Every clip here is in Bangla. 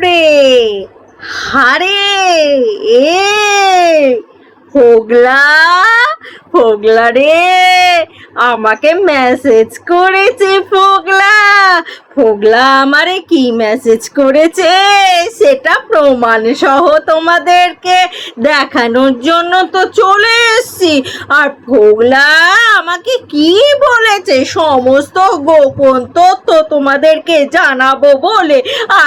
বাপরে হারে এ। হোগলা হোগলা রে, আমাকে মেসেজ করেছে ফোগলা। ফোগলা আমারে কি মেসেজ করেছে? সেটা প্রমাণ সহ তোমাদেরকে দেখানোর জন্য তো চলে এসছি। আর ফোগলা আমাকে কি বলেছে? সমস্ত গোপন তথ্য তোমাদেরকে জানাব বলে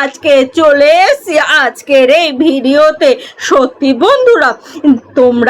আজকে চলে এসছি। আজকের এই ভিডিওতে। সত্যি বন্ধুরা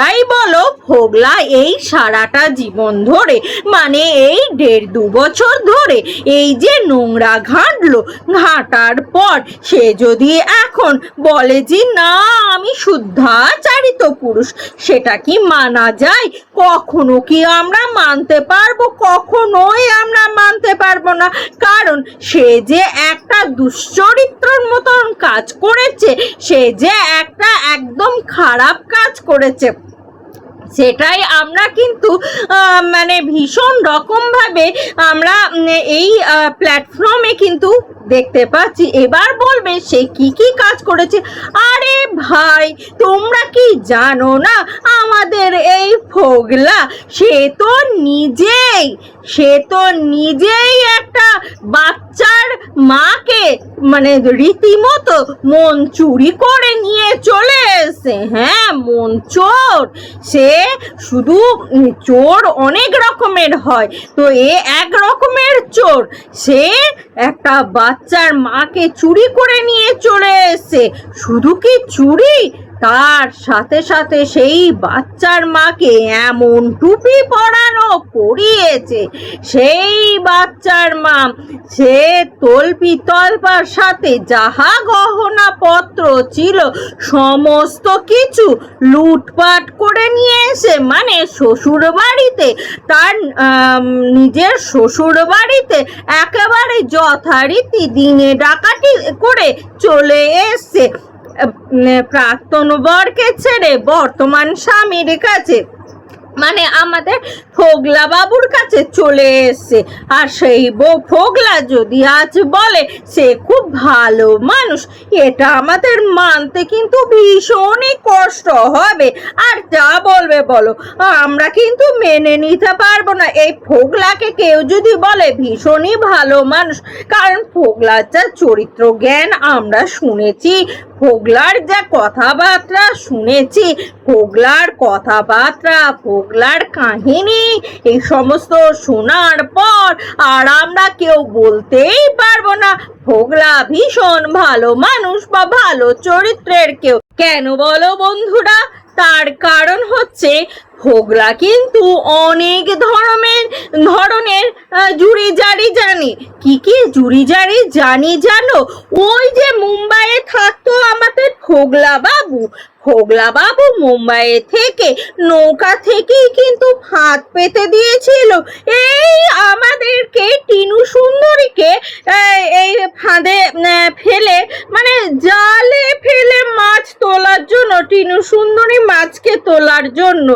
তোমরাই বলো ফোগলা এই সারাটা জীবন ধরে মানে এই দেড় দু বছর ধরে, এই যে নোংরা ঘাঁটলো, ঘাঁটার পর সে যদি এখন বলে যে, না, আমি শুদ্ধাচারিত পুরুষ, সেটা কি মানা যায়? কখনো কি আমরা মানতে পারব? কখনোই আমরা মানতে পারব না। কারণ সে যে একটা দুশ্চরিত্রর মতন কাজ করেছে, সে যে একটা একদম খারাপ কাজ করেছে। সেটাই আমরা কিন্তু মানে ভীষণ রকমভাবে আমরা এই প্ল্যাটফর্মে কিন্তু দেখতে পাচ্ছি। এবার বলবে সে কি কি কাজ করেছে? আরে ভাই, তোমরা কি জানো না? আমাদের ফোগলা সে তো নিজেই, সে তো নিজেই একটা বাচ্চার মাকে মানে রীতিমতো মন চুরি করে নিয়ে চলে এসে হ্যাঁ মন চোর। সে শুধু চোর অনেক রকমের হয়। তো এ এক রকমের চোর। সে একটা বাচ্চার মাকে চুরি করে নিয়ে চলে এসছে। শুধু কি চুরি? তার সাথে সাথে সেই বাচ্চার মাকে এমন টুপি পরানো পরিয়েছে। সেই বাচ্চার মা, সে তল্পি তল্পার সাথে যাহা গহনা পত্র ছিল, সমস্ত কিছু লুটপাট করে নিয়ে এসে মানে শ্বশুর বাড়িতে তার নিজের শ্বশুর বাড়িতে একেবারে যথারীতি দিনে ডাকাতি করে চলে এসছে প্রাক্তন বরকে ছেড়ে বর্তমান স্বামীর কাছে মানে আমাদের ফোগলা বাবুর কাছে চলে এসছে। আর সেই বউ ফোগলা যদি আজ বলে, সে খুব ভালো মানুষ। এটা আমাদের মানতে কিন্তু ভীষণই কষ্ট হবে। আর যা বলবে বলো, আমরা কিন্তু মেনে নিতে পারব না। এই ফোগলাকে কেউ যদি বলে, ভীষণই ভালো মানুষ। কারণ ফোগলার যা চরিত্র জ্ঞান আমরা শুনেছি ফোগলার যা কথাবার্তা শুনেছি ফোগলার কথাবার্তা ফোগলার কাহিনী, এই সমস্ত শোনার পর আর আমরা কেউ বলতেই পারব না ফোগলা ভীষণ ভালো মানুষ বা ভালো চরিত্রের কেউ। কেন বলো বন্ধুরা? তার কারণ হচ্ছে ফোগলা কিন্তু অনেক ধরনের ধরনের জুড়ি জারি জানি। কি কি জুড়ি জারি জানি জানো? ওই যে মুম্বাইয়ে থাকতো আমাদের ফোগলা বাবু। ফোগলা বাবু মুম্বাইয়ে থেকে নৌকা থেকেই কিন্তু ফাঁদ পেতে দিয়েছিল। এই আমাদেরকে, টিনু সুন্দরীকে এই ফাঁদে ফেলে মানে জালে ফেলে মাছ তোলার জন্য, টিনু সুন্দরী মাছকে তোলার জন্য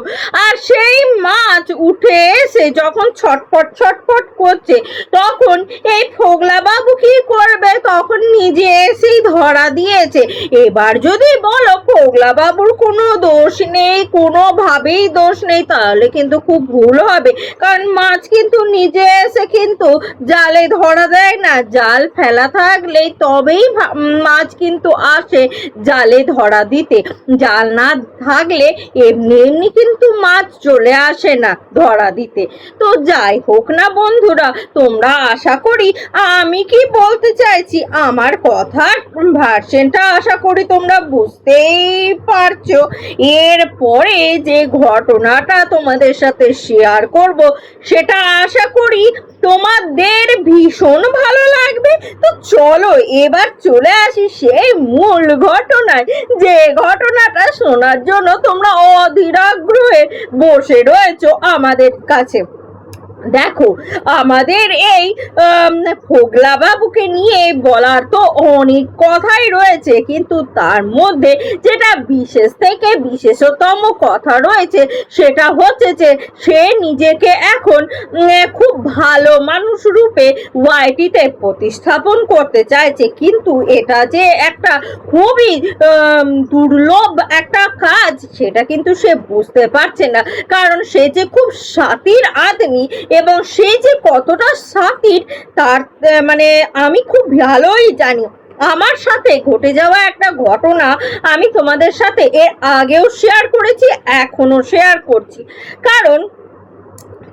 আর সেই মাছ উঠে এসে যখন ছটফট ছটফট করছে, তখন এই ফোগলা বাবু কি করবে? তখন নিজে এসেই ধরা দিয়েছে। এবার যদি বলো ফোগলা বাবুর কোনো দোষ নেই, কোনোভাবেই দোষ নেই, তাহলে কিন্তু খুব ভুল হবে। কারণ মাছ কিন্তু নিজে এসে কিন্তু জালে ধরা দেয় না। জাল ফেলা থাকলেই তবেই মাছ কিন্তু আসে জালে ধরা দিতে। জাল না থাকলে এমনি এমনি কিন্তু মাছ চলে আসে না ধরা দিতে। তো যাই হোক না বন্ধুরা, তোমরা আশা করি, আমি কি বলতে চাইছি, আমার কথার ভার্সেনটা আশা করি তোমরা বুঝতেই পারছ। এরপরে যে ঘটনাটা তোমাদের সাথে শেয়ার করব, সেটা আশা করি তোমাদের ভীষণ ভালো লাগবে। তো চলো, এবার চলে আসি সেই মূল ঘটনায়। যে ঘটনাটা শোনার জন্য তোমরা অধীর আগ্রহে বসে রয়েছো আমাদের কাছে। দেখো, আমাদের এই ফোগলা বাবুকে নিয়ে বলার তো অনেক কথাই রয়েছে, কিন্তু তার মধ্যে যেটা বিশেষ থেকে বিশেষতম কথা রয়েছে, সেটা হচ্ছে যে সে নিজেকে এখন খুব ভালো মানুষ রূপে ওয়াইটিতে প্রতিস্থাপন করতে চাইছে, কিন্তু এটা যে একটা খুবই দুর্লভ একটা কাজ, সেটা কিন্তু সে বুঝতে পারছে না, কারণ সে যে খুব সাতির আদমি এবং সে যে কতটা সাকির, তার মানে আমি খুব ভালোই জানি। আমার সাথে ঘটে যাওয়া একটা ঘটনা আমি তোমাদের সাথে এর আগেও শেয়ার করেছি এখনও শেয়ার করছি। কারণ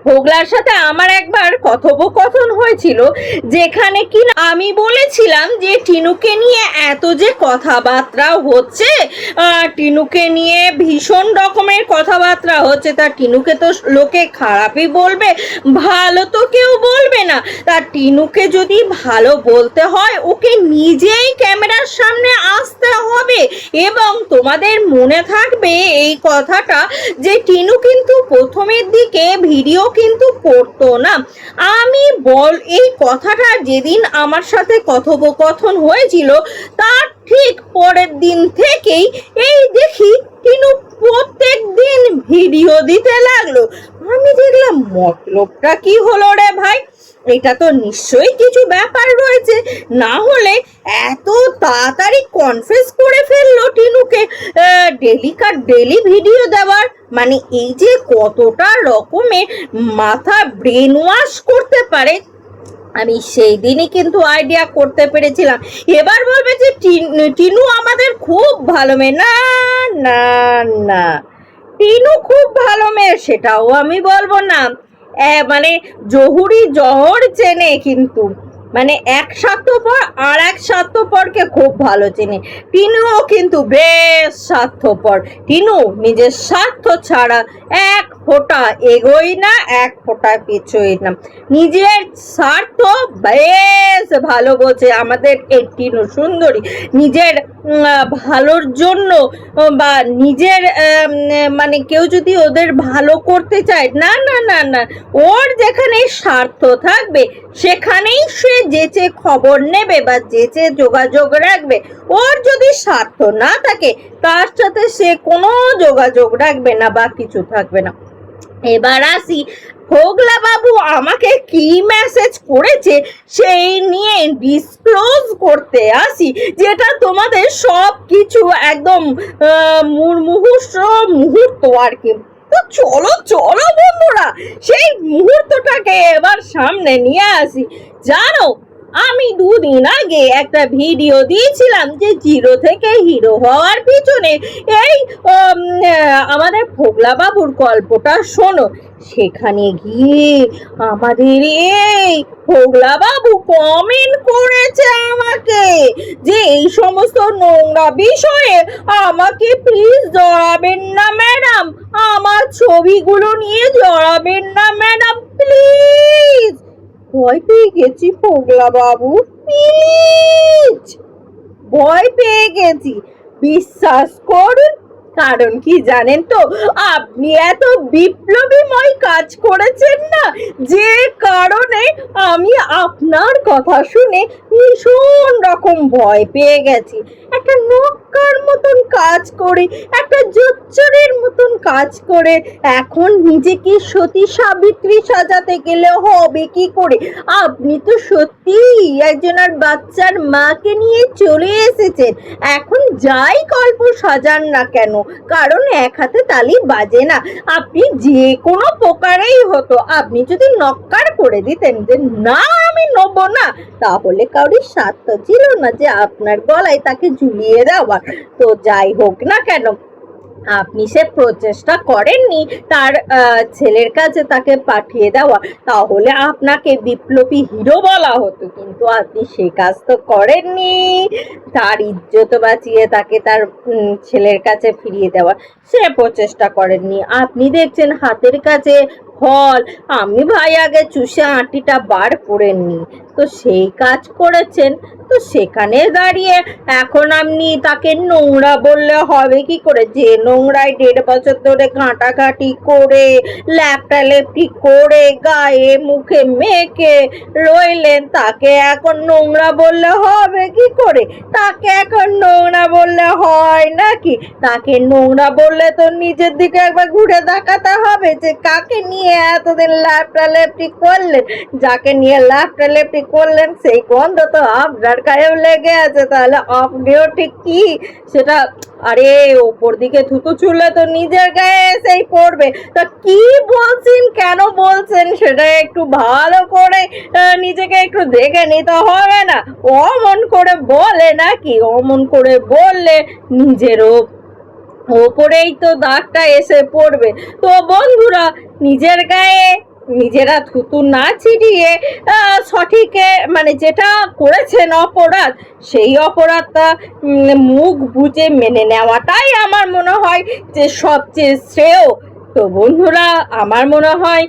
হোগলার সাথে আমার একবার কথোপকথন হয়েছিল, যেখানে কি আমি বলেছিলাম যে টিনুকে নিয়ে এত যে কথাবার্তা হচ্ছে টিনুকে নিয়ে ভীষণ রকমের কথাবার্তা হচ্ছে, তা টিনুকে তো লোকে খারাপই বলবে, ভালো তো কেউ বলবে না। তা টিনুকে যদি ভালো বলতে হয়, ওকে নিজেই ক্যামেরার সামনে আসতে হবে। এবং তোমাদের মনে থাকবে এই কথাটা যে টিনু কিন্তু প্রথমের দিকে ভিডিও কিন্তু পড়তো না। আমি বল, এই কথাটা যেদিন আমার সাথে কথোপকথন হয়েছিল, তার ঠিক পরের দিন থেকেই এই দেখি টিনু প্রত্যেক দিন ভিডিও দিতে লাগল। আমি দেখলাম, মতলবটা কি হলো রে ভাই? এটা তো নিশ্চয়ই কিছু ব্যাপার রয়েছে। না হলে এত তাড়াতাড়ি কনফেস করে ফেলল টিনুকে। ডেলিকার ডেলি ভিডিও দেওয়ার। মানে এই যে কতটা রকমের মাথা ব্রেন ওয়াশ করতে পারে আমি সেই দিনই কিন্তু আইডিয়া করতে পেরেছিলাম। এবার বলবে যে টিন- আমাদের খুব ভালো মেয়ে। না না না। টিনু খুব ভালো মেয়ে, সেটাও আমি বলব না। মানে জহুরি জহর চেনে কিন্তু। মানে এক স্বার্থপর আর এক স্বার্থপরকে খুব ভালো চেনে। টিনুও কিন্তু বেশ স্বার্থপর। টিনু নিজের স্বার্থ ছাড়া এক ফোঁটা এগোই না, এক ফোঁটা পিছোই না। নিজের স্বার্থ বেশ ভালো বোঝে আমাদের এই টিনু সুন্দরী। নিজের ভালোর জন্য বা নিজের মানে কেউ যদি ওদের ভালো করতে চায়, না না না না। ওর যেখানে স্বার্থ থাকবে, সেখানেই সে যেচে খবর নেবে বা যে যেচে যোগাযোগ রাখবে, ওর যদি স্বার্থ না থাকে, তার সাথে সে কোনো যোগাযোগ রাখবে না বা কিছু থাকবে না। এবার আসি হোগলা বাবু আমাকে কি মেসেজ করেছে সেই নিয়ে ডিসক্লোজ করতে আসি, যেটা তোমাদের সব কিছু একদম মুহূর্ত আর কি। তো চলো চলো বন্ধুরা সেই মুহূর্তটাকে এবার সামনে নিয়ে আসি। জানো আমি দুদিন আগে একটা ভিডিও দিয়েছিলাম যে জিরো থেকে হিরো হওয়ার পিছনে এই আমাদের ফোগলা বাবুর গল্পটা শোনো। সেখানে গিয়ে আমাদের এই বাবু কমেন্ট করেছে আমাকে যে এই সমস্ত নোংরা বিষয়ে আমাকে প্লিজ জড়াবেন না ম্যাডাম আমার ছবিগুলো নিয়ে জড়াবেন না ম্যাডাম প্লিজ ভয় পেয়ে গেছি ফোগলা বাবু প্লিজ ভয় পেয়ে গেছি। বিশ্বাস করুন, কারণ কি জানেন তো, আপনি এত বিপ্লবীময় কাজ করেছেন না, যে কারণে আমি আপনার কথা শুনে ভীষণ রকম ভয় পেয়ে গেছি। একটা নক্কার কাজ করে, একটা জোচ্চরের মতন কাজ করে। এখন নিজেকে সতী সাবিত্রী সাজাতে গেলে হবে কি করে? আপনি তো সত্যি একজন আর বাচ্চার মাকে নিয়ে চলে এসেছেন। এখন যাই গল্প সাজান না কেন, কারণ এক হাতে তালি বাজে না। আপনি যে কোনো প্রকারেই হতো, আপনি যদি নক্কার করে দিতেন যে, না নেব না। তাহলে কাউরির স্বার্থ ছিল না যে আপনার গলায় তাকে ঝুলিয়ে দেওয়া। তো যাই হোক না কেন, আপনি সে প্রচেষ্টা করেননি তার ছেলের কাছে তাকে পাঠিয়ে দেওয়া। তাহলে আপনাকে বিপ্লবী হিরো বলা হতো, কিন্তু আপনি সে কাজ তো করেননি। তার ইজ্জত বাঁচিয়ে তাকে তার ছেলের কাছে ফিরিয়ে দেওয়া। সে প্রচেষ্টা করেননি। আপনি দেখছেন হাতের কাছে ফল। আমি ভাই আগে চুষে আঁটিটা বার করে নিই। তো সেই কাজ করেছেন। তো সেখানে দাঁড়িয়ে এখন আপনি তাকে নোংরা বললে হবে কি করে? যে নোংরায় দেড় বছর ধরে ঘাঁটাঘাঁটি করে, ল্যাপটা লেপটি করে, গায়ে মুখে মেখে রইলেন, তাকে এখন নোংরা বললে হবে কি করে? তাকে এখন নোংরা বললে হয় নাকি? তাকে নোংরা বললে তো নিজের দিকে একবার ঘুরে দেখাতে হবে যে কাকে নিয়ে এতদিন ল্যাপটা করলেন, যাকে নিয়ে করলেন, সেই গন্ধ তো আপনার গায়েও লেগে আছে। তাহলে আপনিও ঠিক কি? সেটা, আরে, ওপর দিকে থুতু চুলে তো নিজের গায়ে এসেই পড়বে। তা কি বলছেন, কেন বলছেন, সেটা একটু ভালো করে নিজেকে একটু দেখে নিতে হবে না। অমন করে বলে নাকি? অমন করে বললে নিজেরও ওপরেই তো দাগটা এসে পড়বে। তো বন্ধুরা, নিজের গায়ে নিজেরা থুতু না ছিটিয়ে সঠিকে মানে যেটা করেছেন অপরাধ, সেই অপরাধটা মুখ বুঝে মেনে নেওয়াটাই আমার মনে হয় যে সবচেয়ে শ্রেয়। তো বন্ধুরা, আমার মনে হয়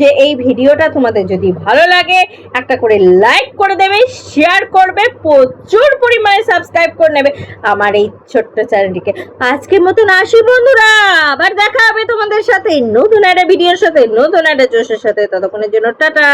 যে এই ভিডিওটা তোমাদের যদি ভালো লাগে, একটা করে লাইক করে দেবে শেয়ার করবে, প্রচুর পরিমাণে সাবস্ক্রাইব করে নেবে আমার এই ছোট্ট চ্যানেলটিকে। আজকের মতন আসি বন্ধুরা, আবার দেখা হবে তোমাদের সাথে নতুন একটা ভিডিওর সাথে, নতুন একটা জোশের সাথে। ততক্ষণের জন্য টাটা।